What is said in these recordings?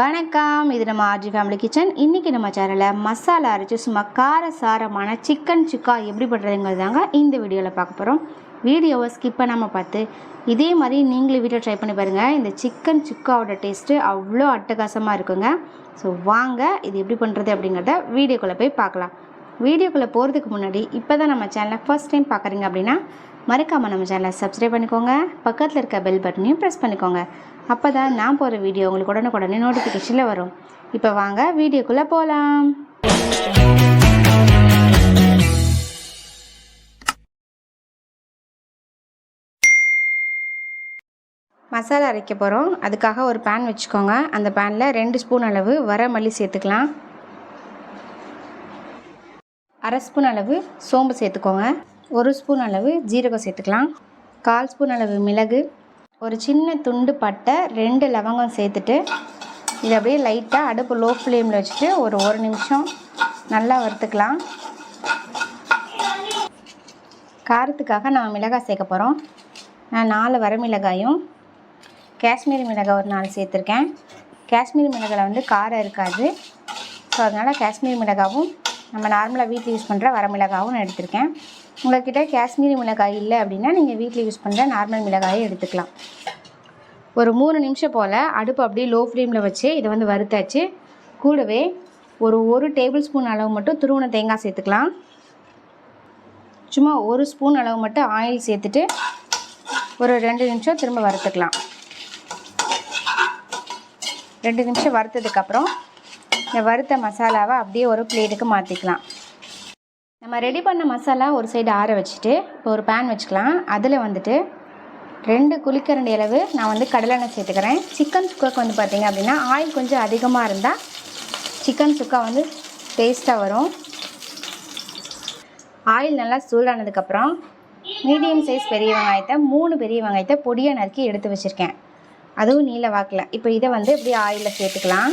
வணக்கம். இது நம்ம ஆர்ஜி ஃபேமிலி கிச்சன் இன்றைக்கி நம்ம சேனலில் மசாலா அரைச்சி சும்மா கார சாரமான சிக்கன் சுக்கா எப்படி பண்ணுறதுங்கிறது தாங்க இந்த வீடியோவில் பார்க்க போகிறோம் வீடியோவை ஸ்கிப் பண்ணாமல் பார்த்து இதே மாதிரி நீங்களும் வீட்டில் ட்ரை பண்ணி பாருங்கள் இந்த சிக்கன் சுக்காவோட டேஸ்ட்டு அவ்வளோ அட்டகாசமாக இருக்குங்க. ஸோ வாங்க இது எப்படி பண்ணுறது அப்படிங்கிறத வீடியோக்குள்ளே போய் பார்க்கலாம். வீடியோக்குள்ளே போகிறதுக்கு முன்னாடி இப்போ தான் நம்ம சேனலை ஃபர்ஸ்ட் டைம் பார்க்குறீங்க அப்படின்னா மறக்காமல் நம்ம சேனலை சப்ஸ்கிரைப் பண்ணிக்கோங்க. பக்கத்தில் இருக்க பெல் பட்டனையும் ப்ரெஸ் பண்ணிக்கோங்க. அப்போ தான் நான் போகிற வீடியோ உங்களுக்கு உடனுக்குடனே நோட்டிஃபிகேஷனில் வரும். இப்போ வாங்க வீடியோக்குள்ளே போகலாம் மசாலா அரைக்க போகிறோம் அதுக்காக ஒரு பேன் வச்சுக்கோங்க. அந்த பேனில் ரெண்டு ஸ்பூன் அளவு வர மல்லி சேர்த்துக்கலாம். அரை ஸ்பூன் அளவு சோம்பு சேர்த்துக்கோங்க. ஒரு ஸ்பூன் அளவு ஜீரகம் சேர்த்துக்கலாம். கால் ஸ்பூன் அளவு மிளகு. ஒரு சின்ன துண்டு பட்டை ரெண்டு லவங்கம் சேர்த்துட்டு இதை அப்படியே லைட்டாக அடுப்பு லோ ஃப்ளேமில் வச்சுட்டு ஒரு ஒரு நிமிஷம் நல்லா வறுத்துக்கலாம். காரத்துக்காக நான் மிளகாய் சேர்க்க போகிறோம் நான் நாலு வரமிளகாயும் காஷ்மீரி மிளகாய் ஒரு நாலு சேர்த்துருக்கேன். காஷ்மீரி மிளகாயில் வந்து காரம் இருக்காது. ஸோ அதனால் காஷ்மீரி மிளகாவும் நம்ம நார்மலாக வீட்டில் யூஸ் பண்ணுற வர மிளகாவும் நான் எடுத்திருக்கேன். உங்கள்கிட்ட காஷ்மீரி மிளகாய் இல்லை அப்படின்னா நீங்கள் வீட்டில் யூஸ் பண்ணுற நார்மல் மிளகாயை எடுத்துக்கலாம். ஒரு மூணு நிமிஷம் போல் அடுப்பு அப்படியே லோ ஃப்ளேமில் வச்சு இதை வந்து வறுத்தாச்சு. கூடவே ஒரு ஒரு டேபிள் ஸ்பூன் அளவு மட்டும் துருவன தேங்காய் சேர்த்துக்கலாம். சும்மா ஒரு ஸ்பூன் அளவு மட்டும் ஆயில் சேர்த்துட்டு ஒரு ரெண்டு நிமிஷம் திரும்ப வறுத்துக்கலாம். ரெண்டு நிமிஷம் வறுத்ததுக்கப்புறம் இந்த வறுத்த மசாலாவை அப்படியே ஒரு பிளேட்டுக்கு மாற்றிக்கலாம் நம்ம ரெடி பண்ண மசாலா ஒரு சைடு ஆற வச்சுட்டு இப்போ ஒரு பேன் வச்சுக்கலாம். அதில் வந்துட்டு ரெண்டு குளிக்கரண்டி அளவு நான் வந்து கடலெண்ணெய் சேர்த்துக்கிறேன். சிக்கன் சுக்காக்கு வந்து பார்த்திங்க அப்படின்னா ஆயில் கொஞ்சம் அதிகமாக இருந்தால் சிக்கன் சுக்கா வந்து டேஸ்ட்டாக வரும். ஆயில் நல்லா சூடானதுக்கப்புறம் மீடியம் சைஸ் பெரிய வெங்காயத்தை மூணு பெரிய வெங்காயத்தை பொடியாக நறுக்கி எடுத்து வச்சுருக்கேன். அதுவும் நீல வாக்கில். இப்போ இதை வந்து இப்படி ஆயிலில் சேர்த்துக்கலாம்.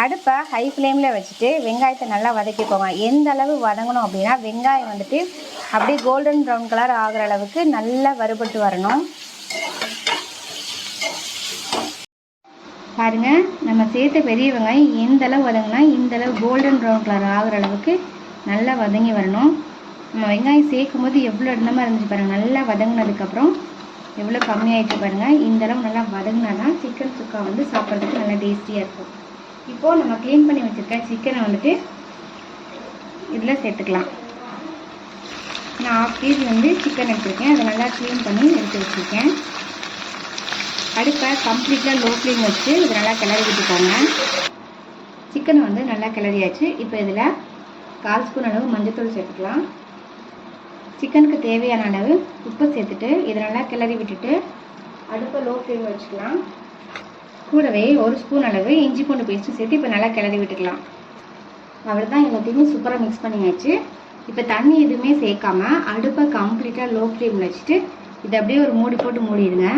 அடுப்பை ஹை ஃப்ளேமில் வச்சுட்டு வெங்காயத்தை நல்லா வதக்கிக்கோங்க. எந்த அளவு வதங்கணும் அப்படின்னா வெங்காயம் வந்துட்டு அப்படியே கோல்டன் ப்ரௌன் கலர் ஆகிற அளவுக்கு நல்லா வறுபட்டு வரணும். பாருங்கள் நம்ம சேர்த்த பெரிய வெங்காயம் எந்த அளவு வதங்கினா இந்த அளவு கோல்டன் ப்ரௌன் கலர் ஆகிற அளவுக்கு நல்லா வதங்கி வரணும். நம்ம வெங்காயம் சேர்க்கும் போது எவ்வளோ இடமா இருந்துச்சு பாருங்கள் நல்லா வதங்கினதுக்கப்புறம் எவ்வளோ கம்மியாயிட்டு பாருங்கள் இந்த அளவு நல்லா வதங்கினா தான் சிக்கன் சுக்கா வந்து சாப்பிட்றதுக்கு நல்லா டேஸ்டியாக இருக்கும். இப்போது நம்ம க்ளீன் பண்ணி வச்சுருக்க சிக்கனை வந்துட்டு இதில் சேர்த்துக்கலாம். நான் ஆஃப் பீஸ் வந்து சிக்கன் எடுத்துருக்கேன். அதை நல்லா க்ளீன் பண்ணி எடுத்து வச்சுருக்கேன். அடுப்பை கம்ப்ளீட்டாக லோ ஃப்ளேம் வச்சு இதை நல்லா கிளறி விட்டுக்கோங்க. சிக்கன் வந்து நல்லா கிளறியாச்சு. இப்போ இதில் கால் ஸ்பூன் அளவு மஞ்சத்தூள் சேர்த்துக்கலாம். சிக்கனுக்கு தேவையான அளவு உப்பு சேர்த்துட்டு இதை நல்லா கிளறி விட்டுட்டு அடுப்பை லோ ஃப்ளேம் வச்சுக்கலாம். கூடவே ஒரு ஸ்பூன் அளவு இஞ்சி பூண்டு பேஸ்ட்டு சேர்த்து இப்போ நல்லா கிளறி விட்டுக்கலாம். அவ்வளோதான் எல்லாத்தையுமே சூப்பராக மிக்ஸ் பண்ணியாச்சு. இப்போ தண்ணி எதுவுமே சேர்க்காம அடுப்பை கம்ப்ளீட்டாக லோ ஃப்ளேமில் வச்சுட்டு இதை அப்படியே ஒரு மூடி போட்டு மூடிடுங்க.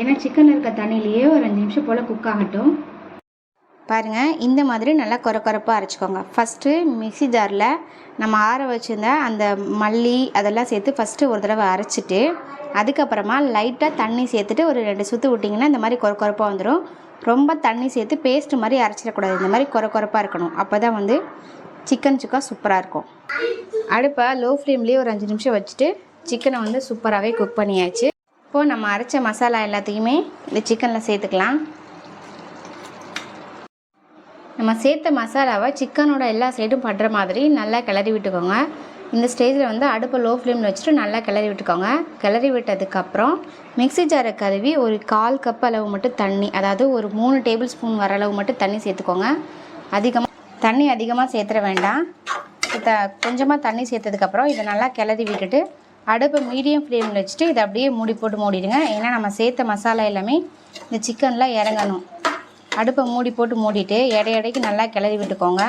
ஏன்னா சிக்கன் இருக்க தண்ணியிலேயே ஒரு அஞ்சு நிமிஷம் போல் குக் ஆகட்டும். பாருங்கள் இந்த மாதிரி நல்லா குறை குறைப்பாக அரைச்சிக்கோங்க. ஃபஸ்ட்டு மிக்சி ஜாரில் நம்ம ஆற வச்சுருந்த அந்த மல்லி அதெல்லாம் சேர்த்து ஃபஸ்ட்டு ஒரு தடவை அரைச்சிட்டு அதுக்கப்புறமா லைட்டாக தண்ணி சேர்த்துட்டு ஒரு ரெண்டு சுற்று விட்டிங்கன்னா இந்த மாதிரி குறை குறைப்பாக வந்துடும் ரொம்ப தண்ணி சேர்த்து பேஸ்ட்டு மாதிரி அரைச்சிடக்கூடாது. இந்த மாதிரி குறை குறைப்பாக இருக்கணும். அப்போ தான் வந்து சிக்கன் சுக்கா சூப்பராக இருக்கும். அடுப்பை லோ ஃப்ளேம்லேயே ஒரு அஞ்சு நிமிஷம் வச்சுட்டு சிக்கனை வந்து சூப்பராகவே குக் பண்ணியாச்சு. இப்போது நம்ம அரைச்ச மசாலா எல்லாத்தையுமே இந்த சிக்கனில் சேர்த்துக்கலாம். நம்ம சேர்த்த மசாலாவை சிக்கனோட எல்லா சைடும் படுற மாதிரி நல்லா கிளறி விட்டுக்கோங்க. இந்த ஸ்டேஜில் வந்து அடுப்பை லோ ஃப்ளேமில் வச்சுட்டு நல்லா கிளறி விட்டுக்கோங்க. கிளறி விட்டதுக்கப்புறம் மிக்ஸி ஜாரை கழுவி ஒரு கால் கப் அளவு மட்டும் தண்ணி அதாவது ஒரு மூணு டேபிள் ஸ்பூன் வர அளவு மட்டும் தண்ணி சேர்த்துக்கோங்க. அதிகமாக தண்ணி அதிகமாக சேர்த்துற வேண்டாம். த கொஞ்சமாக தண்ணி சேர்த்ததுக்கப்புறம் இதை நல்லா கிளறி விட்டுட்டு அடுப்பை மீடியம் ஃப்ளேமில் வச்சுட்டு இதை அப்படியே மூடி போட்டு மூடிடுங்க. ஏன்னா நம்ம சேர்த்த மசாலா எல்லாமே இந்த சிக்கனில் இறங்கணும். அடுப்பை மூடி போட்டு மூடிட்டு எடை எடைக்கு நல்லா கிளறி விட்டுக்கோங்க.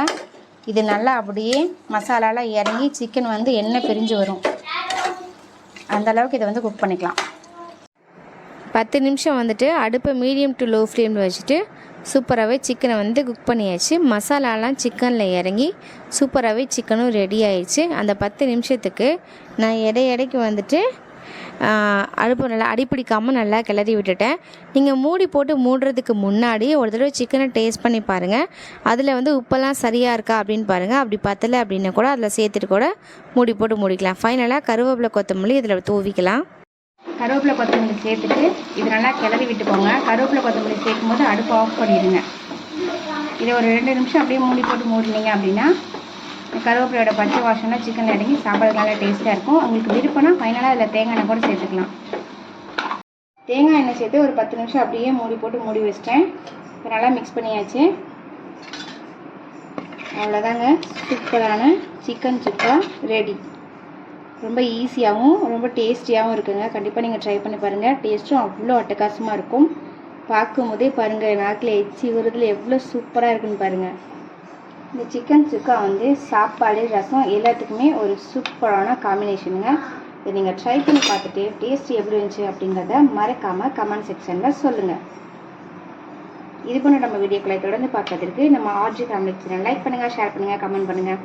இது நல்லா அப்படியே மசாலாலாம் இறங்கி சிக்கன் வந்து எண்ணெய் பிரிஞ்சு வரும். அந்த அளவுக்கு இதை வந்து குக் பண்ணிக்கலாம். பத்து நிமிஷம் வந்துட்டு அடுப்பை மீடியம் டு லோ ஃப்ளேமில் வச்சுட்டு சூப்பராகவே சிக்கனை வந்து குக் பண்ணியாச்சு. மசாலாலாம் சிக்கனில் இறங்கி சூப்பராகவே சிக்கனும் ரெடி ஆயிடுச்சு. அந்த பத்து நிமிஷத்துக்கு நான் எடை எடைக்கு வந்துட்டு அடுப்பு நல்லா அடிப்பிடிக்காமல் நல்லா கிளறி விட்டுட்டேன். நீங்கள் மூடி போட்டு மூடுறதுக்கு முன்னாடி ஒரு தடவை சிக்கனை டேஸ்ட் பண்ணி பாருங்கள் அதில் வந்து உப்பெல்லாம் சரியாக இருக்கா அப்படின்னு பாருங்கள் அப்படி பத்தலை அப்படின்னா கூட அதில் சேர்த்துட்டு கூட மூடி போட்டு மூடிக்கலாம். ஃபைனலாக கருவேப்பிலை கொத்தமல்லி இதில் தூவிக்கலாம். கருவேப்பிலை கொத்தமல்லி சேர்த்துட்டு இது நல்லா கிளறி விட்டுக்கோங்க. கருவேப்பிலை கொத்தமல்லி சேர்க்கும் போது அடுப்பு ஆஃப் பண்ணிடுங்க. இதை ஒரு ரெண்டு நிமிஷம் அப்படியே மூடி போட்டு மூடினீங்க அப்படின்னா கருவேப்பிலையோட பச்சை வாசம்லாம் சிக்கன் இறங்கி சாப்பிட்றது நல்லா டேஸ்ட்டாக இருக்கும். உங்களுக்கு விருப்பம்னா ஃபைனலாக அதில் தேங்காய் எண்ணெய் கூட சேர்த்துக்கலாம். தேங்காய் எண்ணெய் சேர்த்து ஒரு பத்து நிமிஷம் அப்படியே மூடி போட்டு மூடி வச்சிட்டேன். இப்போ நல்லா மிக்ஸ் பண்ணியாச்சு. அவ்வளோதாங்க சூப்பரான சிக்கன் சுக்கா ரெடி ரொம்ப ஈஸியாகவும் ரொம்ப டேஸ்டியாகவும் இருக்குங்க. கண்டிப்பாக நீங்கள் ட்ரை பண்ணி பாருங்கள் டேஸ்ட்டும் அவ்வளோ அட்டகாசமாக இருக்கும். பார்க்கும் போதே பாருங்கள் நாக்கில் எச்சி உருதில் எவ்வளோ சூப்பராக இருக்குன்னு பாருங்கள் இந்த சிக்கன் சுக்கா வந்து சாப்பாடு ரசம் எல்லாத்துக்குமே ஒரு சூப்பரான காம்பினேஷனுங்க இதை நீங்கள் ட்ரை பண்ணி பார்த்துட்டு டேஸ்ட் எப்படி இருந்துச்சு அப்படிங்கிறத மறக்காமல் கமெண்ட் செக்ஷனில் சொல்லுங்கள் இது போன்ற நம்ம வீடியோக்களை தொடர்ந்து பார்க்கறதுக்கு நம்ம R G family channel like பண்ணுங்கள் ஷேர் பண்ணுங்கள் கமெண்ட் பண்ணுங்கள்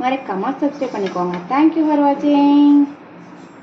மறக்காமல் சப்ஸ்கிரைப் பண்ணிக்கோங்க. தேங்க்யூ ஃபார் வாட்சிங்